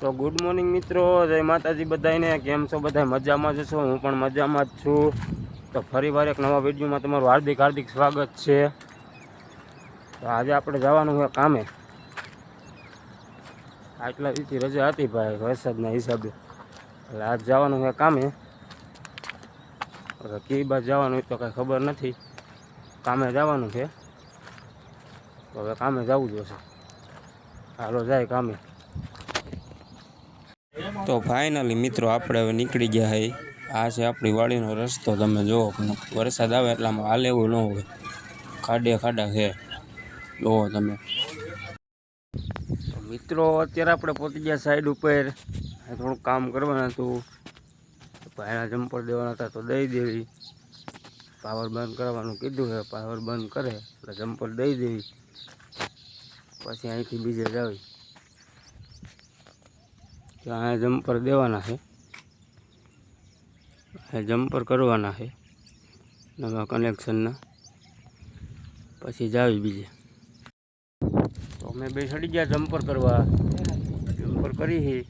તો good morning મિત્રો. જય માતાજી બધાને કેમ છો બધા મજામાં જ છો? હું પણ મજામાં જ છું. તો ફરી વાર એક નવા વિડીયોમાં તમારું હાર્દિક હાર્દિક સ્વાગત છે. તો આજે આપણે જવાનું છે કામે. આટલા દીથી રજા હતી ભાઈ, વરસાદના હિસાબે. એટલે આજ જવાનું છે કામે. કઈ બાદ જવાનું તો કાંઈ ખબર નથી. કામે જવાનું છે. તો હવે કામે જવું જોશે હાલો જાય કામે. તો ફાઇનલી મિત્રો આપણે હવે નીકળી ગયા હઈ આ છે આપણી વાડીનો રસ્તો, તમે જુઓ વરસાદ આવે એટલે આમાં હાલે એવું ન હોય. ખાડે ખાડા છે. જુઓ તમે. મિત્રો અત્યારે આપણે પહોંચી ગયા સાઈડ ઉપર. થોડુંક કામ કરવાનું હતું. ભાઈના જમ્પર દેવાના હતા તો દઈ દેવી. પાવર બંધ કરવાનું કીધું છે પાવર બંધ કરે એટલે જમ્પર દઈ દેવી. પછી અહીંથી બીજે જાવી. ત્યાં જમ્પર દેવાના છે. આ જમ્પર કરવાના છે નવા કનેક્શનના. પછી જાવી બીજે. તો અમે બે ચડી ગયા જમ્પર કરવા. જમ્પર કરી હી.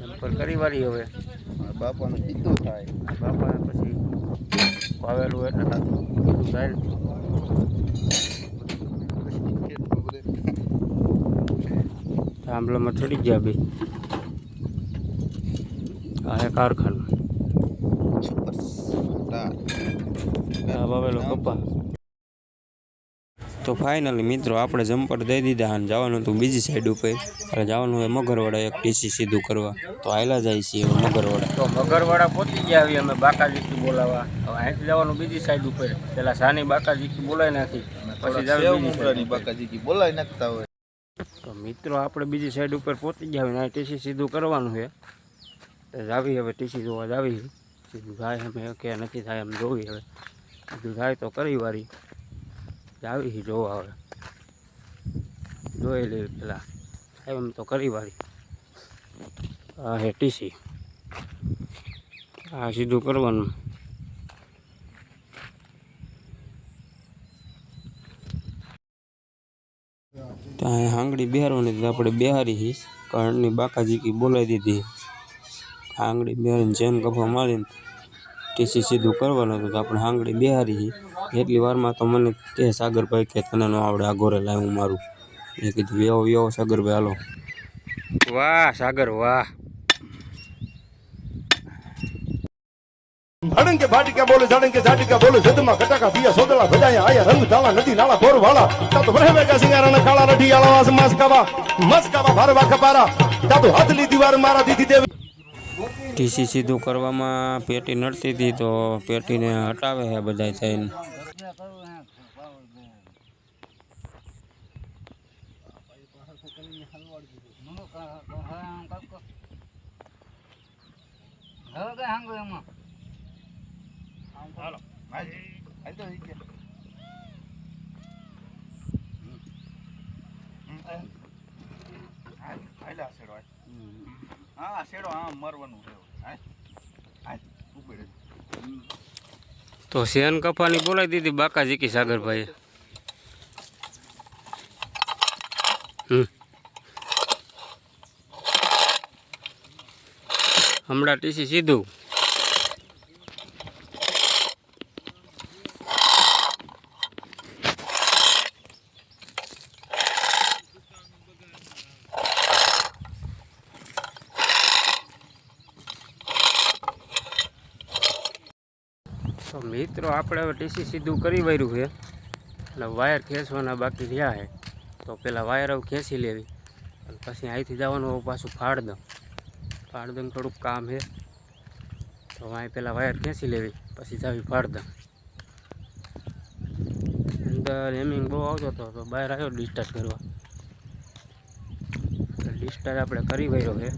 જમ્પર કરી વાળી હવે. બાપાનું કીધું થાય. બાપાને પછી વાવેલું એટલે કીધું સાહેબ થાંભલામાં ચડી ગયા બે. આ કારખાનું. વાવેલો કપા. તો ફાઇનલી મિત્રો આપણે જમ્પર દઈ દીધા અને જવાનું હતું બીજી સાઈડ ઉપર. એટલે જવાનું હોય મગરવાડા એક ટીસી સીધું કરવા. તો આયલા જાય છે મગરવાડા. તો મગરવાડા પહોંચી ગયા આવી અમે બાકાજીથી બોલાવા. હવે અહીંથી જવાનું બીજી સાઈડ ઉપર. પેલા સાની બાકાજીથી બોલાવી નાખી. પછી જાવ બીજી side ઉપર. બાકાજી બોલાવી નાખતા હોય. તો મિત્રો આપણે બીજી સાઈડ ઉપર પહોંચી ગયા હોય ટીસી સીધું કરવાનું છે. જાવી હવે, ટીસી જોવા જાવી. સીધું થાય અમે કે નથી થાય એમ જોવી હવે. સીધું થાય તો કરી વારી. જાવી જોવા હવે. જોઈ લેવી પેલા. થાય એમ તો કરી વારી. આ હે ટીસી. આ સીધું કરવાનું. ત્યાં આંગળી બિહારવાની આપણે બિહારી હી. કારણની બાકાજી કી બોલાવી દીધી. આંગળી બેહારીને ચેન કફા મારીને ટીસી સીધું કરવાનું હતું તો આપણે આંગળી બિહારી એટલી વારમાં તો મને કે સાગરભાઈ કે તને ન આવડે આ ગોરે લાવ્યું હું મારું. મેં કીધું વ્યવ વ્યવ સાગરભાઈ હાલો. વાહ સાગર વાહ. અડંકે ભાટિકા બોલે ઝડંકે જાટિકા બોલે જદમાં કટાકા પિયા સોદલા ભજાયા આયા રંગ ધાલા નદી નાળા ભોર વાળા તાતો ભરે વેગા સિંગારાના કાળા રઢી આળા વાસ મસ્કાવા. મસ્કાવા ભરવા ખપારા. તાતો હાથલી દીવાર મારા દીધી દેવી. ટીસી સીધું કરવામાં પેટી નડતી હતી તો પેટીને હટાવે છે બધા થઈને હા શેડો હા મરવાનું. તો શેન કફાની બોલાવી દીધી બાકાજી કી સાગરભાઈ હમણાં ટીસી સીધું. તો મિત્રો, આપણે હવે ટીસી સીધું કરી વાર્યું છે. એટલે વાયર ખેંચવાના બાકી રહ્યા છે. તો પેલા વાયર હવે ખેંચી લેવી. અને પછી અહીંથી જવાનું પાછું ફાળદમ. ફાળદમ થોડુંક કામ છે. તો અહીં પેલા વાયર ખેંચી લેવી, પછી જાવી ફાળદમ. અંદર એમિંગ બહુ આવતો હતો, તો બહાર આવ્યો ડિસ્ચાર્જ કરવા. ડિસ્ચાર્જ આપણે કરી ગયો છે.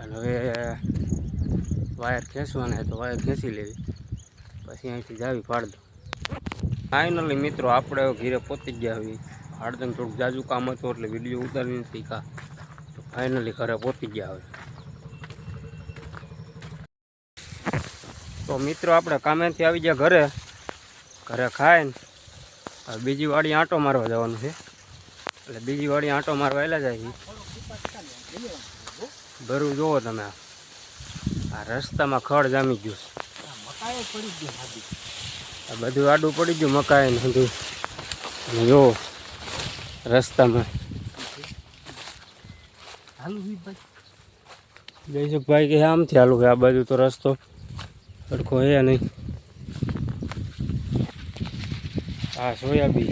અને હવે વાયર ખેંચવાના તો વાયર ખેંચી લેવી. પછી અહીંથી જાવી ફાળદમ ફાઇનલી મિત્રો, આપણે ઘીરે પહોંચી ગયા હવે હાડદમ થોડુંક જાજુ કામ હતું એટલે વીડિયો ઉતારી નથી કા તો ફાઇનલી ઘરે પહોંચી ગયા હવે તો મિત્રો, આપણે કામેથી આવી ગયા ઘરે. ઘરે ખાઈને હવે બીજી વાડી આંટો મારવા જવાનું છે. એટલે બીજી વાડી આંટો મારવા એલા જાય ભરું જુઓ તમે. આ રસ્તામાં ખડ જામી ગયું છે. મકાઈ પડી ગયો હાદી આ બધું આડું પડી ગયું મકાઈ ને બધું. જો રસ્તામાં. હાલું વી ભાઈ. જયસુખભાઈ કે આમથી હાલું આ બાજુ તો રસ્તો સરખો હે નહીં. હા સોયાબી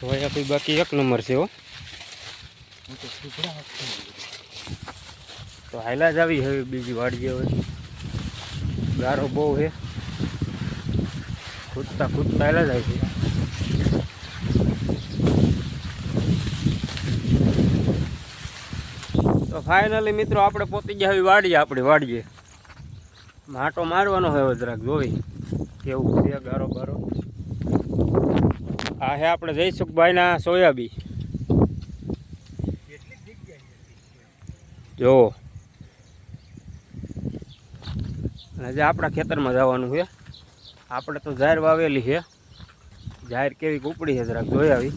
સોયાબી બાકી એક નંબર છે હો હું. તો સુધરા જ આવી હવે બીજી વાડીએ હવે. ગારો બહુ છે. કૂદતા કૂદતા હાયલા જાય છે. તો ફાઇનલી મિત્રો આપણે પોતી ગયા હવે વાડીએ, આપણી વાડીએ. માટો મારવાનો હોય જરાક જોઈ. કેવું છે ગારો બારો. આ હે આપણે જયસુખભાઈના સોયાબી જો. અને જે આપણા ખેતરમાં જવાનું છે. આપણે તો જાહેર વાવેલી છે. જાહેર કેવી કૂપડી છે જરાક જોઈ આવી.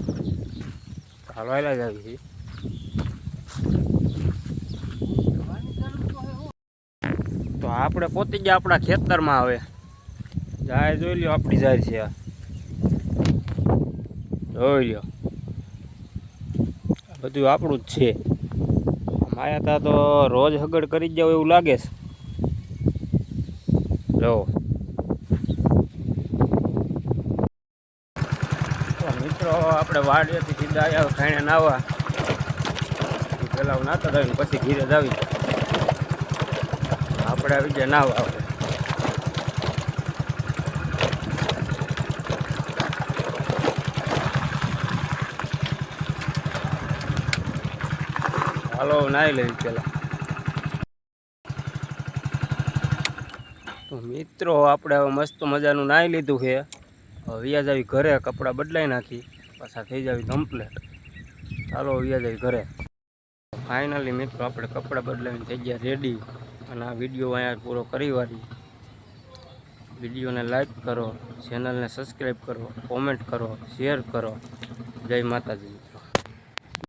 હલવાયેલા હાલા જ આવી છે. તો આપણે પોતે જ આપણા ખેતરમાં આવે જાહેર જોઈ લ્યો, આપણી જાહેર છે. જોઈ લ્યો. બધું આપણું જ છે. માયા તા તો રોજ હગડ કરી જ જાવ એવું લાગે છે. જો. મિત્રો, આપણે વાડીએથી સીધા આવ્યા ખાણે નાવા. પેલા નાતા થઈને પછી ઘીરે જ આવી. આપણે આવી ગયા નાવા. આપણે હાલો નાહી લેવી પેલા મિત્રો, આપણે હવે મસ્ત મજાનું નાહી લીધું છે. હવે વ્યાજ આવી ઘરે કપડાં બદલાઈ નાખી. પાછા થઈ જાવી કમ્પ્લેટ ચાલો, વ્યાજ આવી ઘરે. ફાઇનલી મિત્રો, આપણે કપડાં બદલાવીને થઈ ગયા રેડી અને આ વીડિયો અહીંયા પૂરો કરી વાળી. વિડીયોને લાઈક કરો ચેનલને સબસ્ક્રાઈબ કરો કોમેન્ટ કરો શેર કરો. જય માતાજી.